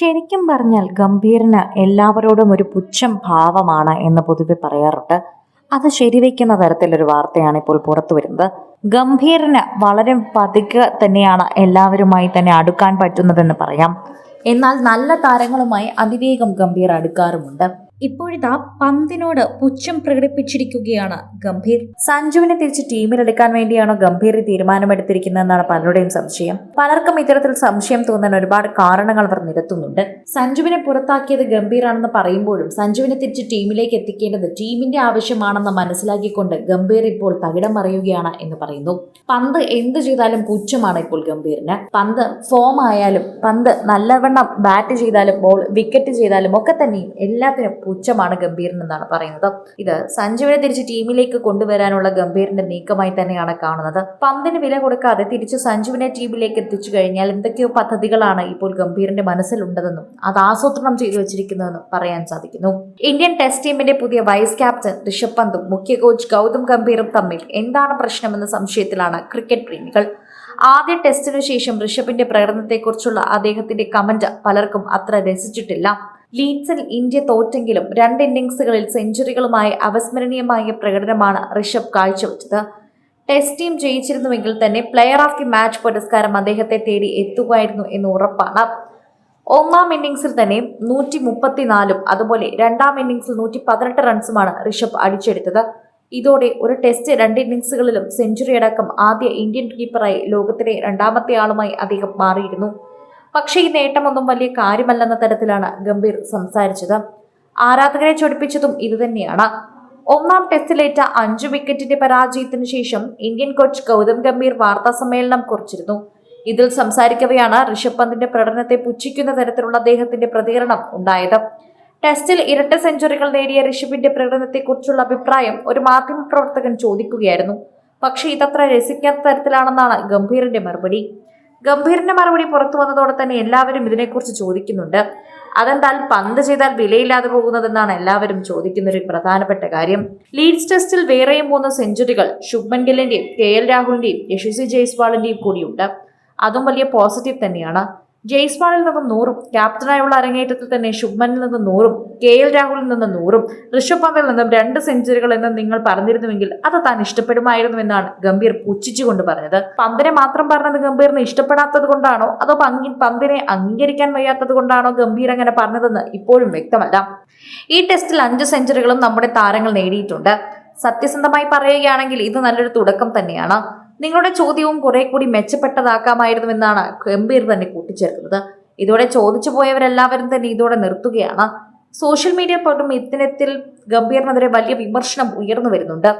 ശരിക്കും പറഞ്ഞാൽ ഗംഭീരന് എല്ലാവരോടും ഒരു പുച്ഛം ഭാവമാണ് എന്ന് പൊതുവെ പറയാറുണ്ട്. അത് ശരിവയ്ക്കുന്ന തരത്തിലൊരു വാർത്തയാണ് ഇപ്പോൾ പുറത്തു വരുന്നത്. ഗംഭീരന് വളരെ പതുക്കെ തന്നെയാണ് എല്ലാവരുമായി തന്നെ അടുക്കാൻ പറ്റുന്നതെന്ന് പറയാം. എന്നാൽ നല്ല താരങ്ങളുമായി അതിവേഗം ഗംഭീർ അടുക്കാറുമുണ്ട്. ഇപ്പോഴിതാ പന്തിനോട് പുച്ഛം പ്രകടിപ്പിച്ചിരിക്കുകയാണ് ഗംഭീർ. സഞ്ജുവിനെ തിരിച്ച് ടീമിലെടുക്കാൻ വേണ്ടിയാണോ ഗംഭീർ തീരുമാനമെടുത്തിരിക്കുന്നതെന്നാണ് പലരുടെയും സംശയം. പലർക്കും ഇത്തരത്തിൽ സംശയം തോന്നാൻ ഒരുപാട് കാരണങ്ങൾ അവർ നിരത്തുന്നുണ്ട്. സഞ്ജുവിനെ പുറത്താക്കിയത് ഗംഭീറാണെന്ന് പറയുമ്പോഴും സഞ്ജുവിനെ തിരിച്ച് ടീമിലേക്ക് എത്തിക്കേണ്ടത് ടീമിന്റെ ആവശ്യമാണെന്ന് മനസ്സിലാക്കിക്കൊണ്ട് ഗംഭീർ ഇപ്പോൾ തകിടം മറിയുകയാണ് എന്ന് പറയുന്നു. പന്ത് എന്ത് ചെയ്താലും പുച്ഛമാണ് ഇപ്പോൾ ഗംഭീറിന്. പന്ത് ഫോം ആയാലും പന്ത് നല്ലവണ്ണം ബാറ്റ് ചെയ്താലും ബോൾ വിക്കറ്റ് ചെയ്താലും ഒക്കെ തന്നെയും എല്ലാത്തിനും പുച്ഛമാണ് എന്നാണ് പറയുന്നത്. ഇത് സഞ്ജുവിനെ തിരിച്ച് ടീമിലേക്ക് കൊണ്ടുവരാനുള്ള ഗംഭീറിന്റെ നീക്കമായി തന്നെയാണ് കാണുന്നത്. പന്തിന് വില കൊടുക്കാതെ തിരിച്ച് സഞ്ജുവിനെ ടീമിലേക്ക് എത്തിച്ചു കഴിഞ്ഞാൽ എന്തൊക്കെയോ പദ്ധതികളാണ് ഇപ്പോൾ ഗംഭീറിന്റെ മനസ്സിലുണ്ടതെന്നും അത് ആസൂത്രണം ചെയ്തു വെച്ചിരിക്കുന്നതെന്നും പറയാൻ സാധിക്കുന്നു. ഇന്ത്യൻ ടെസ്റ്റ് ടീമിന്റെ പുതിയ വൈസ് ക്യാപ്റ്റൻ ഋഷഭ് പന്തും മുഖ്യ കോച്ച് ഗൗതം ഗംഭീറും തമ്മിൽ എന്താണ് പ്രശ്നമെന്ന സംശയത്തിലാണ് ക്രിക്കറ്റ് പ്രേമികൾ. ആദ്യ ടെസ്റ്റിനു ശേഷം ഋഷഭിന്റെ പ്രകടനത്തെക്കുറിച്ചുള്ള അദ്ദേഹത്തിന്റെ കമന്റ് പലർക്കും അത്ര രസിച്ചിട്ടില്ല. ലീഡ്സിൽ ഇന്ത്യ തോറ്റെങ്കിലും രണ്ട് ഇന്നിംഗ്സുകളിൽ സെഞ്ചുറികളുമായി അവസ്മരണീയമായ പ്രകടനമാണ് ഋഷഭ് കാഴ്ചവെച്ചത്. ടെസ്റ്റ് ടീം ജയിച്ചിരുന്നുവെങ്കിൽ തന്നെ പ്ലെയർ ഓഫ് ദി മാച്ച് പുരസ്കാരം അദ്ദേഹത്തെ തേടി എത്തുകയായിരുന്നു എന്ന് ഉറപ്പാണ്. ഒന്നാം ഇന്നിംഗ്സിൽ തന്നെ നൂറ്റി മുപ്പത്തിനാലും അതുപോലെ രണ്ടാം ഇന്നിംഗ്സിൽ നൂറ്റി പതിനെട്ട് റൺസുമാണ് ഋഷഭ് അടിച്ചെടുത്തത്. ഇതോടെ ഒരു ടെസ്റ്റ് രണ്ട് ഇന്നിംഗ്സുകളിലും സെഞ്ചുറി അടക്കം ആദ്യ ഇന്ത്യൻ കീപ്പറായി ലോകത്തിലെ രണ്ടാമത്തെ ആളുമായി അദ്ദേഹം മാറിയിരുന്നു. പക്ഷേ ഈ നേട്ടമൊന്നും വലിയ കാര്യമല്ലെന്ന തരത്തിലാണ് ഗംഭീർ സംസാരിച്ചത്. ആരാധകരെ ചൊടിപ്പിച്ചതും ഇതുതന്നെയാണ് ഒന്നാം ടെസ്റ്റിലേറ്റ അഞ്ചു വിക്കറ്റിന്റെ പരാജയത്തിന് ശേഷം ഇന്ത്യൻ കോച്ച് ഗൗതം ഗംഭീർ വാർത്താ സമ്മേളനം കുറിച്ചിരുന്നു. ഇതിൽ സംസാരിക്കവെയാണ് ഋഷഭ് പന്തിന്റെ പ്രകടനത്തെ പുച്ഛിക്കുന്ന തരത്തിലുള്ള അദ്ദേഹത്തിന്റെ പ്രതികരണം ഉണ്ടായത്. ടെസ്റ്റിൽ ഇരട്ട സെഞ്ചുറികൾ നേടിയ ഋഷഭിന്റെ പ്രകടനത്തെക്കുറിച്ചുള്ള അഭിപ്രായം ഒരു മാധ്യമപ്രവർത്തകൻ ചോദിക്കുകയായിരുന്നു. പക്ഷേ ഇതത്ര രസിക്കാത്ത തരത്തിലാണെന്നാണ് ഗംഭീറിന്റെ മറുപടി. ഗംഭീറിന്റെ മറുപടി പുറത്തു വന്നതോടെ തന്നെ എല്ലാവരും ഇതിനെക്കുറിച്ച് ചോദിക്കുന്നുണ്ട്. അതെന്താൽ പന്ത് ചെയ്താൽ വിലയില്ലാതെ പോകുന്നതെന്നാണ് എല്ലാവരും ചോദിക്കുന്ന ഒരു പ്രധാനപ്പെട്ട കാര്യം. ലീഡ്സ് ടെസ്റ്റിൽ വേറെയും മൂന്ന് സെഞ്ചുറികൾ ശുഭ്മൻ ഗില്ലിന്റെയും കെ എൽ രാഹുലിന്റെയും യശസ്വി ജയ്സ്വാളിന്റെയും കൂടിയുണ്ട്. അതും വലിയ പോസിറ്റീവ് തന്നെയാണ്. ജയ്സ്വാളിൽ നിന്നും നൂറും ക്യാപ്റ്റനായുള്ള അരങ്ങേറ്റത്തിൽ തന്നെ ശുഭ്മനിൽ നിന്ന് നൂറും കെ എൽ രാഹുലിൽ നിന്ന് നൂറും ഋഷഭ് പന്തിൽ നിന്നും രണ്ട് സെഞ്ചുറികൾ എന്ന് നിങ്ങൾ പറഞ്ഞിരുന്നുവെങ്കിൽ അത് താൻ ഇഷ്ടപ്പെടുമായിരുന്നു എന്നാണ് ഗംഭീർ പുച്ഛിച്ചുകൊണ്ട് പറഞ്ഞത്. പന്തിനെ മാത്രം പറഞ്ഞത് ഗംഭീറിന് ഇഷ്ടപ്പെടാത്തത് കൊണ്ടാണോ? അതോ പങ്കി പന്തിനെ അംഗീകരിക്കാൻ വയ്യാത്തത് കൊണ്ടാണോ ഗംഭീർ അങ്ങനെ പറഞ്ഞതെന്ന് ഇപ്പോഴും വ്യക്തമല്ല. ഈ ടെസ്റ്റിൽ അഞ്ച് സെഞ്ചുറികളും നമ്മുടെ താരങ്ങൾ നേടിയിട്ടുണ്ട്. സത്യസന്ധമായി പറയുകയാണെങ്കിൽ ഇത് നല്ലൊരു തുടക്കം തന്നെയാണ്. നിങ്ങളുടെ ചോദ്യവും കുറെ കൂടി മെച്ചപ്പെട്ടതാക്കാമായിരുന്നുവെന്നാണ് ഗംഭീർ തന്നെ കൂട്ടിച്ചേർക്കുന്നത്. ഇതോടെ ചോദിച്ചു പോയവരെല്ലാവരും തന്നെ ഇതോടെ നിർത്തുകയാണ്. സോഷ്യൽ മീഡിയ പോലും ഇത്തരത്തിൽ ഗംഭീറിനെതിരെ വലിയ വിമർശനം ഉയർന്നു വരുന്നുണ്ട്.